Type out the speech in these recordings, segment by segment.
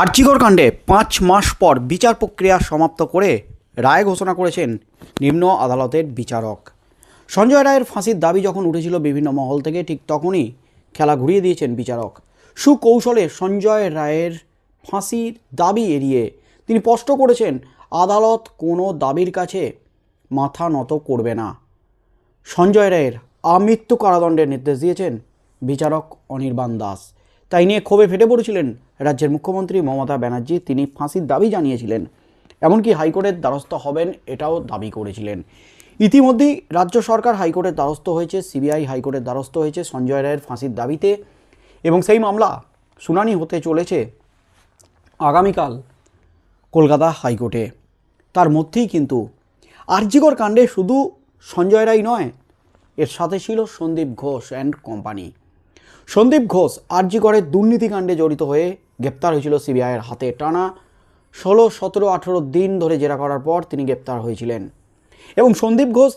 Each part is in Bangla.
আর্চিকর কাণ্ডে পাঁচ মাস পর বিচার প্রক্রিয়া সমাপ্ত করে রায় ঘোষণা করেছেন নিম্ন আদালতের বিচারক। সঞ্জয় রায়ের ফাঁসির দাবি যখন উঠেছিল বিভিন্ন মহল থেকে, ঠিক তখনই খেলা ঘুরিয়ে দিয়েছেন বিচারক। সুকৌশলে সঞ্জয় রায়ের ফাঁসির দাবি এড়িয়ে তিনি স্পষ্ট করেছেন, আদালত কোনো দাবির কাছে মাথা নত করবে না। সঞ্জয় রায়ের আমৃত্যু কারাদণ্ডের নির্দেশ দিয়েছেন বিচারক অনির্বাণ দাস। তাই নিয়ে ক্ষোভে ফেটে পড়েছিলেন রাজ্যের মুখ্যমন্ত্রী মমতা ব্যানার্জি। তিনি ফাঁসির দাবি জানিয়েছিলেন। এমনকি হাইকোর্টের দ্বারস্থ হবেন এটাও দাবি করেছিলেন। ইতিমধ্যেই রাজ্য সরকার হাইকোর্টের দ্বারস্থ হয়েছে, সিবিআই হাইকোর্টের দ্বারস্থ হয়েছে সঞ্জয় রায়ের ফাঁসির দাবিতে এবং সেই মামলা শুনানি হতে চলেছে আগামীকাল কলকাতা হাইকোর্টে। তার মধ্যেই কিন্তু আরজিকর কাণ্ডে শুধু সঞ্জয় রায় নয়, এর সাথে ছিল সন্দীপ ঘোষ অ্যান্ড কোম্পানি সন্দীপ ঘোষ আরজিকরের দুর্নীতিকাণ্ডে জড়িত হয়ে গ্রেপ্তার হয়েছিল সিবিআইয়ের হাতে টানা ষোলো, সতেরো, আঠেরো দিন ধরে জেরা করার পর তিনি গ্রেপ্তার হয়েছিলেন। এবং সন্দীপ ঘোষ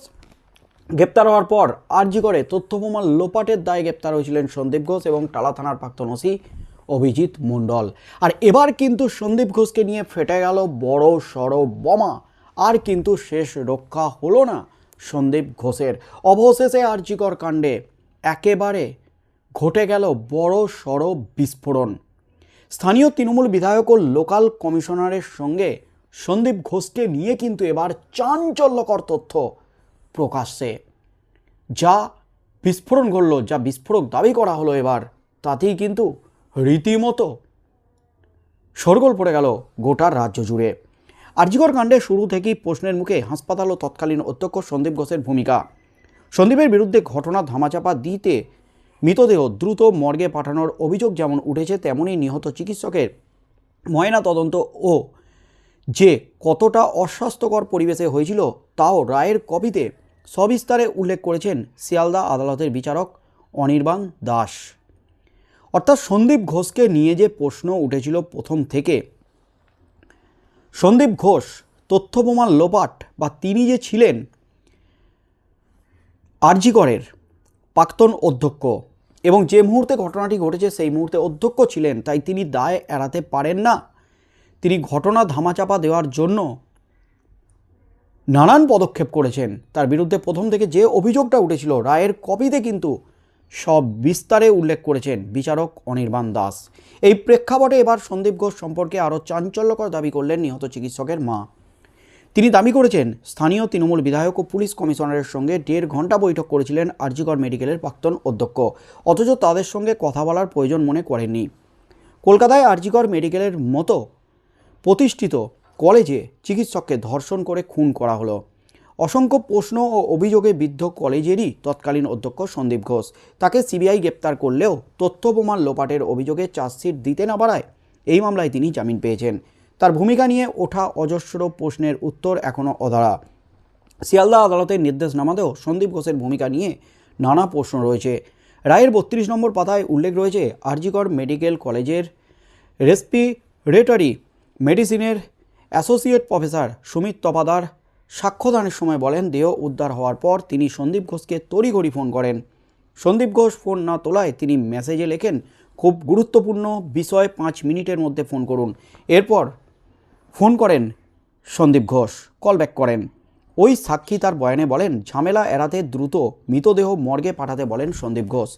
গ্রেপ্তার হওয়ার পর আরজি করে তথ্য প্রমাণ লোপাটের দায়ে গ্রেপ্তার হয়েছিলেন সন্দীপ ঘোষ এবং টালা থানার প্রাক্তন ওসি অভিজিৎ মণ্ডল। আর এবার কিন্তু সন্দীপ ঘোষকে নিয়ে ফেটে গেল বড় সড় বোমা। আর কিন্তু শেষ রক্ষা হলো না সন্দীপ ঘোষের। অবশেষে আরজিকর কাণ্ডে একেবারে ঘটে গেল বড় সড় বিস্ফোরণ। স্থানীয় তৃণমূল বিধায়ক ও লোকাল কমিশনারের সঙ্গে সন্দীপ ঘোষকে নিয়ে কিন্তু এবার চাঞ্চল্যকর তথ্য প্রকাশ্যে। যা বিস্ফোরণ ঘটল, যা বিস্ফোরক দাবি করা হলো এবার, তাতেই কিন্তু রীতিমতো শোরগোল পড়ে গেল গোটা রাজ্য জুড়ে। আরজিকর কাণ্ডে শুরু থেকেই প্রশ্নের মুখে হাসপাতাল ও তৎকালীন অধ্যক্ষ সন্দীপ ঘোষের ভূমিকা। সন্দীপের বিরুদ্ধে ঘটনা ধামাচাপা দিতে মৃতদেহ দ্রুত মর্গে পাঠানোর অভিযোগ যেমন উঠেছে তেমনই নিহত চিকিৎসকের ময়না তদন্ত ও যে কতটা অস্বাস্থ্যকর পরিবেশে হয়েছিল তাও রায়ের কপিতে সবিস্তারে উল্লেখ করেছেন শিয়ালদা আদালতের বিচারক অনির্বাণ দাস। অর্থাৎ সন্দীপ ঘোষকে নিয়ে যে প্রশ্ন উঠেছিল প্রথম থেকে, সন্দীপ ঘোষ তথ্য প্রমাণ লোপাট বা তিনি যে ছিলেন আরজিকরের প্রাক্তন অধ্যক্ষ। এবং যে মুহূর্তে ঘটনাটি ঘটেছে, সেই মুহূর্তে অধ্যক্ষ ছিলেন, তাই তিনি দায় এড়াতে পারেন না। তিনি ঘটনা ধামাচাপা দেওয়ার জন্য নানান পদক্ষেপ করেছেন। তার বিরুদ্ধে প্রথম থেকে যে অভিযোগটা উঠেছিল, রায়ের কপিতে কিন্তু সব বিস্তারে উল্লেখ করেছেন বিচারক অনির্বাণ দাস। এই প্রেক্ষাপটে এবার সন্দীপ ঘোষ সম্পর্কে আরও চাঞ্চল্যকর দাবি করলেন নিহত চিকিৎসকের মা। তিনি দাবি করেছেন, স্থানীয় তৃণমূল বিধায়ক ও পুলিশ কমিশনারের সঙ্গে দেড় ঘণ্টা বৈঠক করেছিলেন আরজিকর মেডিকেলের প্রাক্তন অধ্যক্ষ। অথচ তাদের সঙ্গে কথা বলার প্রয়োজন মনে করেননি। কলকাতায় আরজিকর মেডিকেলের মতো প্রতিষ্ঠিত কলেজে চিকিৎসককে ধর্ষণ করে খুন করা হলো। অসংখ্য প্রশ্ন ও অভিযোগে বিদ্ধ কলেজেরই তৎকালীন অধ্যক্ষ সন্দীপ ঘোষ। তাকে সিবিআই গ্রেপ্তার করলেও তথ্য প্রমাণ লোপাটের অভিযোগে চার্জশিট দিতে না পারায় এই মামলায় তিনি জামিন পেয়েছেন। তার ভূমিকা নিয়ে ওঠা অজস্র প্রশ্নের উত্তর এখনও অধারা। শিয়ালদা আদালতের নির্দেশনামাতেও সন্দীপ ঘোষের ভূমিকা নিয়ে নানা প্রশ্ন রয়েছে। রায়ের বত্রিশ নম্বর পাতায় উল্লেখ রয়েছে, আরজিকর মেডিকেল কলেজের রেসপিরেটরি মেডিসিনের অ্যাসোসিয়েট প্রফেসর সুমিত তপাদার সাক্ষ্যদানের সময় বলেন, দেহ উদ্ধার হওয়ার পর তিনি সন্দীপ ঘোষকে তড়িঘড়ি ফোন করেন। সন্দীপ ঘোষ ফোন না তোলায় তিনি মেসেজে লেখেন, খুব গুরুত্বপূর্ণ বিষয় পাঁচ মিনিটের মধ্যে ফোন করুন। এরপর ফোন করেন সন্দীপ ঘোষ কল ব্যাক করেন। ওই সাক্ষী তার বয়ানে বলেন, ঝামেলা এড়াতে দ্রুত মৃতদেহ মর্গে পাঠাতে বলেন সন্দীপ ঘোষ।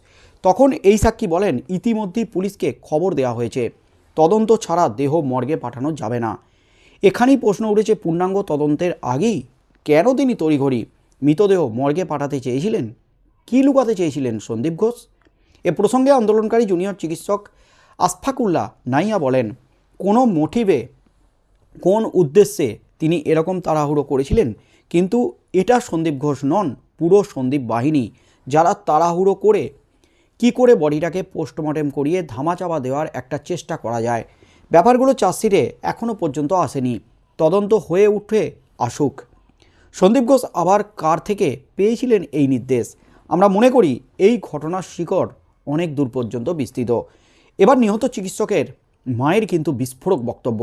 তখন এই সাক্ষী বলেন, ইতিমধ্যেই পুলিশকে খবর দেওয়া হয়েছে। তদন্ত ছাড়া দেহ মর্গে পাঠানো যাবে না। এখানেই প্রশ্ন উঠেছে পূর্ণাঙ্গ তদন্তের আগেই কেন তিনি তড়িঘড়ি মৃতদেহ মর্গে পাঠাতে চেয়েছিলেন? কী লুকাতে চেয়েছিলেন সন্দীপ ঘোষ? এ প্রসঙ্গে আন্দোলনকারী জুনিয়র চিকিৎসক আসফাকুল্লাহ নাইয়া বলেন, কোনো মোটিভে কোন উদ্দেশ্যে তিনি এরকম তাড়াহুড়ো করেছিলেন? কিন্তু এটা সন্দীপ ঘোষ নন, পুরো সন্দীপ বাহিনী। যারা তাড়াহুড়ো করে কি করে বডিটাকে পোস্টমর্টেম করিয়ে ধামাচাপা দেওয়ার একটা চেষ্টা করা যায়? ব্যাপারগুলো চার্জশিটে এখনও পর্যন্ত আসেনি। তদন্ত হয়ে উঠে আসুক। সন্দীপ ঘোষ আবার কার থেকে পেয়েছিলেন এই নির্দেশ? আমরা মনে করি এই ঘটনার শিকড় অনেক দূর পর্যন্ত বিস্তৃত। এবার নিহত চিকিৎসকের মায়ের কিন্তু বিস্ফোরক বক্তব্য।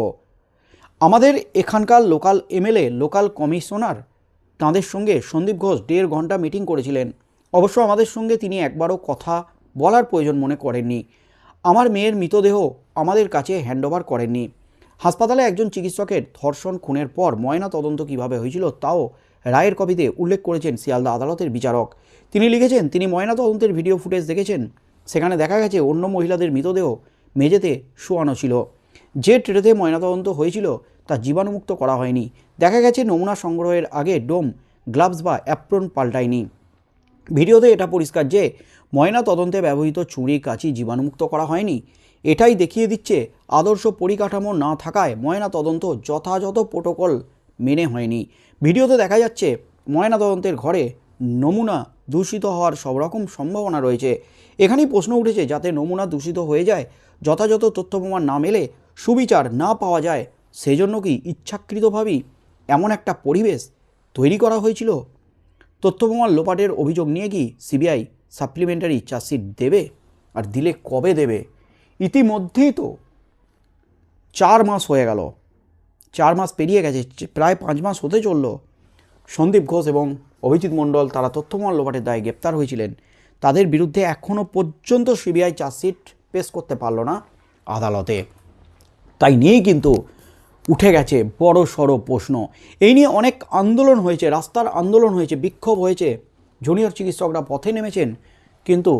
আমাদের এখানকার লোকাল এমএলএ, লোকাল কমিশনার তাঁদের সঙ্গে সন্দীপ ঘোষ দেড় ঘণ্টা মিটিং করেছিলেন। অবশ্য আমাদের সঙ্গে তিনি একবারও কথা বলার প্রয়োজন মনে করেননি। আমার মেয়ের মৃতদেহ আমাদের কাছে হ্যান্ডওভার করেননি। হাসপাতালে একজন চিকিৎসকের ধর্ষণ খুনের পর ময়না তদন্ত কীভাবে হয়েছিল তাও রায়ের কপিতে উল্লেখ করেছেন শিয়ালদা আদালতের বিচারক। তিনি লিখেছেন, তিনি ময়না তদন্তের ভিডিও ফুটেজ দেখেছেন, সেখানে দেখা গেছে অন্য মহিলাদের মৃতদেহ মেঝেতে শোয়ানো ছিল। যে ট্রেতে ময়নাতদন্ত হয়েছিল তা জীবাণুমুক্ত করা হয়নি। দেখা গেছে নমুনা সংগ্রহের আগে ডোম, গ্লাভস বা অ্যাপ্রন পাল্টায়নি। ভিডিওতে এটা পরিষ্কার যে ময়না তদন্তে ব্যবহৃত চুড়ি, কাঁচি জীবাণুমুক্ত করা হয়নি। এটাই দেখিয়ে দিচ্ছে আদর্শ পরিকাঠামো না থাকায় ময়না তদন্ত যথাযথ প্রোটোকল মেনে হয়নি। ভিডিওতে দেখা যাচ্ছে ময়না তদন্তের ঘরে নমুনা দূষিত হওয়ার সব রকম সম্ভাবনা রয়েছে। এখানেই প্রশ্ন উঠেছে, যাতে নমুনা দূষিত হয়ে যায়, যথাযথ তথ্য প্রমাণ না মেলে, সুবিচার না পাওয়া যায় সেজন্য কি ইচ্ছাকৃতভাবেই এমন একটা পরিবেশ তৈরি করা হয়েছিল? তথ্য প্রমাণ লোপাটের অভিযোগ নিয়ে কি সিবিআই সাপ্লিমেন্টারি চার্জশিট দেবে? আর দিলে কবে দেবে? ইতিমধ্যেই তো চার মাস হয়ে গেল। চার মাস পেরিয়ে গেছে প্রায় পাঁচ মাস হতে চলল। সন্দীপ ঘোষ এবং অভিজিৎ মণ্ডল তারা তথ্য প্রমাণ লোপাটের দায়ে গ্রেপ্তার হয়েছিলেন। তাদের বিরুদ্ধে এখনও পর্যন্ত সিবিআই চার্জশিট পেশ করতে পারল না আদালতে। তাই নিয়েই কিন্তু উঠে গেছে বড় সড়ো প্রশ্ন। এই নিয়ে অনেক আন্দোলন হয়েছে, রাস্তার আন্দোলন হয়েছে, বিক্ষোভ হয়েছে। জুনিয়র চিকিৎসকরা পথে নেমেছেন, কিন্তু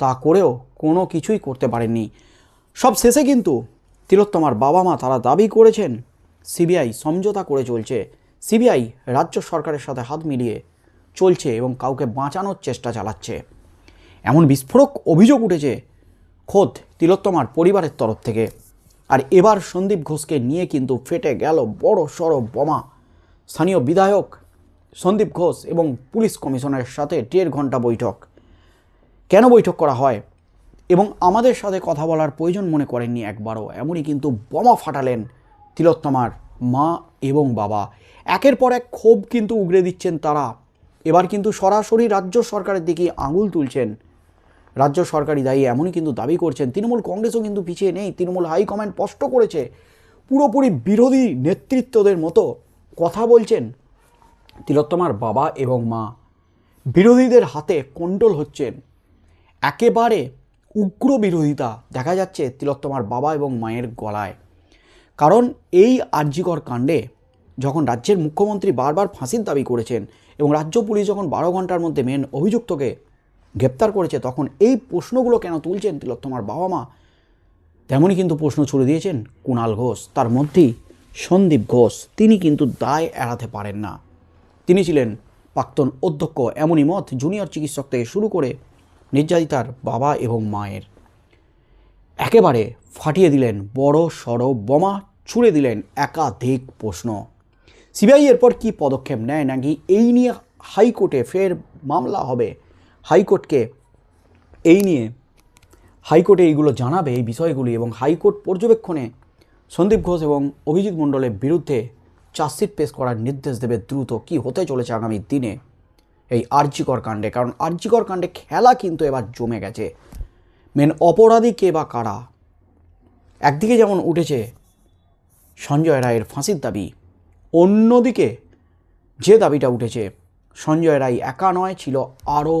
তা করেও কোনো কিছুই করতে পারেননি। সব শেষে কিন্তু তিলোত্তমার বাবা মা তারা দাবি করেছেন, সিবিআই সমঝোতা করে চলছে। সিবিআই রাজ্য সরকারের সাথে হাত মিলিয়ে চলছে এবং কাউকে বাঁচানোর চেষ্টা চালাচ্ছে। এমন বিস্ফোরক অভিযোগ উঠেছে খোদ তিলোত্তমার পরিবারের তরফ থেকে। আর এবার সন্দীপ ঘোষকে নিয়ে কিন্তু ফেটে গেল বড় সড় বোমা। স্থানীয় বিধায়ক সন্দীপ ঘোষ এবং পুলিশ কমিশনারের সাথে দেড় ঘণ্টা বৈঠক। কেন বৈঠক করা হয়? এবং আমাদের সাথে কথা বলার প্রয়োজন মনে করেননি একবারও। এমনই কিন্তু বোমা ফাটালেন তিলোত্তমার মা এবং বাবা। একের পর এক ক্ষোভ কিন্তু উগরে দিচ্ছেন তারা। এবার কিন্তু সরাসরি রাজ্য সরকারের দিকে আঙুল তুলছেন রাজ্য সরকারি দায়ী, এমনই কিন্তু দাবি করছেন। তৃণমূল কংগ্রেসও কিন্তু পিছিয়ে নেই। তৃণমূল হাইকমান্ড স্পষ্ট করেছে, পুরোপুরি বিরোধী নেতৃত্বদের মতো কথা বলছেন তিলোত্তমার বাবা এবং মা। বিরোধীদের হাতে কন্ট্রোল হচ্ছেন। একেবারে উগ্র বিরোধিতা দেখা যাচ্ছে তিলোত্তমার বাবা এবং মায়ের গলায়। কারণ এই আর্যিকর কাণ্ডে যখন রাজ্যের মুখ্যমন্ত্রী বারবার ফাঁসির দাবি করেছেন এবং রাজ্য পুলিশ যখন বারো ঘণ্টার মধ্যে মেন অভিযুক্তকে গ্রেপ্তার করেছে, তখন এই প্রশ্নগুলো কেন তুলছেন তিলোত্তমার বাবা মা? তেমনই কিন্তু প্রশ্ন ছুড়ে দিয়েছেন কুণাল ঘোষ। তার মধ্যেই সন্দীপ ঘোষ। তিনি কিন্তু দায় এড়াতে পারেন না। তিনি ছিলেন প্রাক্তন অধ্যক্ষ। এমনই মত জুনিয়র চিকিৎসক থেকে শুরু করে নির্যাতিতার বাবা এবং মায়ের। একেবারে ফাটিয়ে দিলেন বড় সড় বোমা, ছুড়ে দিলেন একাধিক প্রশ্ন। সিবিআই এরপর কি পদক্ষেপ নেয় নাকি এই নিয়ে হাইকোর্টে ফের মামলা হবে? হাইকোর্টকে এই নিয়ে হাইকোর্টে এইগুলো জানাবে, এই বিষয়গুলি এবং হাইকোর্ট পর্যবেক্ষণে সন্দীপ ঘোষ এবং অভিজিৎ মণ্ডলের বিরুদ্ধে চার্জশিট পেশ করার নির্দেশ দেবে দ্রুত। কি হতে চলেছে আগামী দিনে এই আর্যিকর কাণ্ডে? কারণ আর্যিকর কাণ্ডে খেলা কিন্তু এবার জমে গেছে। মেন অপরাধী কে বা কারা? একদিকে যেমন উঠেছে সঞ্জয় রায়ের ফাঁসির দাবি, অন্যদিকে যে দাবিটা উঠেছে, সঞ্জয় রায় একা নয়, ছিল আরও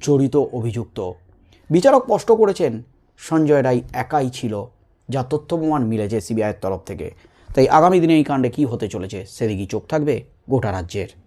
জড়িত অভিযুক্ত। বিচারক স্পষ্ট করেছেন, সঞ্জয় রায় একাই ছিল, যা তথ্য প্রমাণ মিলেছে সিবিআইয়ের তরফ থেকে। তাই আগামী দিনে এই কাণ্ডে কী হতে চলেছে, সেদিকেই চোখ থাকবে গোটা রাজ্যের।